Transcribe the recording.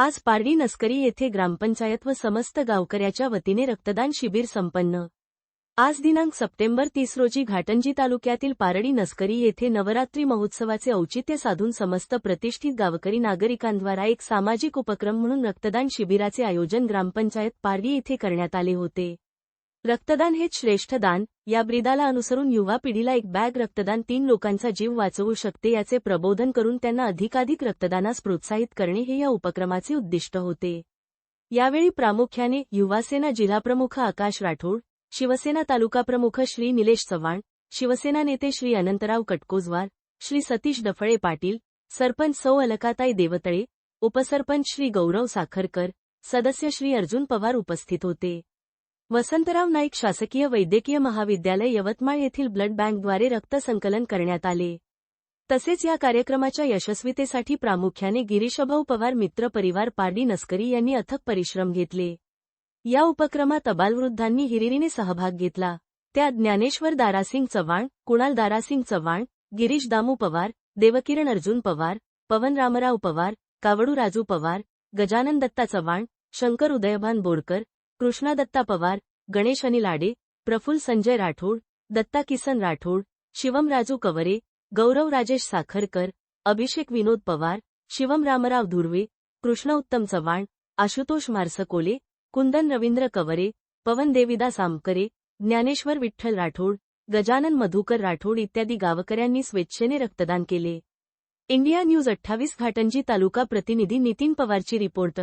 आज पारडी नस्करी येथे ग्रामपंचायत व समस्त गावकऱ्याच्या वतीने रक्तदान शिबिर संपन्न. आज दिनांक सप्टेंबर तीस रोजी घाटंजी तालुक्यातील पारडी नस्करी येथे नवरात्री महोत्सवाचे औचित्य साधून समस्त प्रतिष्ठित गावकरी नागरिकांद्वारा एक सामाजिक उपक्रम म्हणून रक्तदान शिबिराचे आयोजन ग्रामपंचायत पारडी येथे करण्यात आले होते. रक्तदान हेच श्रेष्ठ दान. या ब्रिदाला अनुसरून युवा पिढीला एक बॅग रक्तदान तीन लोकांचा जीव वाचवू शकते याचे प्रबोधन करून त्यांना अधिकाधिक रक्तदानास प्रोत्साहित करणे हे या उपक्रमाचे उद्दिष्ट होते. यावेळी प्रामुख्याने युवासेना जिल्हाप्रमुख आकाश राठोड शिवसेना तालुकाप्रमुख श्री निलेश चव्हाण शिवसेना नेते श्री अनंतराव कटकोजवार श्री सतीश डफळे पाटील सरपंच सौ अलकाताई देवतळे उपसरपंच श्री गौरव साखरकर सदस्य श्री अर्जुन पवार उपस्थित होते. वसंतराव नाईक शासकीय वैद्यकीय महाविद्यालय यवतमाळ येथील ब्लड बँकद्वारे रक्त संकलन करण्यात आले. तसेच या कार्यक्रमाच्या यशस्वीतेसाठी प्रामुख्याने गिरीशभाऊ पवार मित्र परिवार पारडी नस्करी यांनी अथक परिश्रम घेतले. या उपक्रमात अबालवृद्धांनी हिरिरीने सहभाग घेतला. त्यात ज्ञानेश्वर दारासिंग चव्हाण कुणाल दारासिंग चव्हाण गिरीश दामू पवार देवकिरण अर्जुन पवार पवन रामराव पवार कावडू राजू पवार गजानन दत्ता चव्हाण शंकर उदयभान बोरकर कृष्णा दत्ता पवार गणेश अनिल आडे प्रफुल संजय राठोड दत्ता किसन राठोड शिवम राजू कवरे गौरव राजेश साखरकर अभिषेक विनोद पवार शिवम रामराव धुर्वे कृष्ण उत्तम चव्हाण आशुतोष मारसकोले कुंदन रवींद्र कवरे पवन देविदास आमकरे ज्ञानेश्वर विठ्ठल राठोड गजानन मधुकर राठोड इत्यादी गावकऱ्यांनी स्वेच्छेने रक्तदान केले. इंडिया न्यूज अठ्ठावीस घाटंजी तालुका प्रतिनिधी नितीन पवारची रिपोर्ट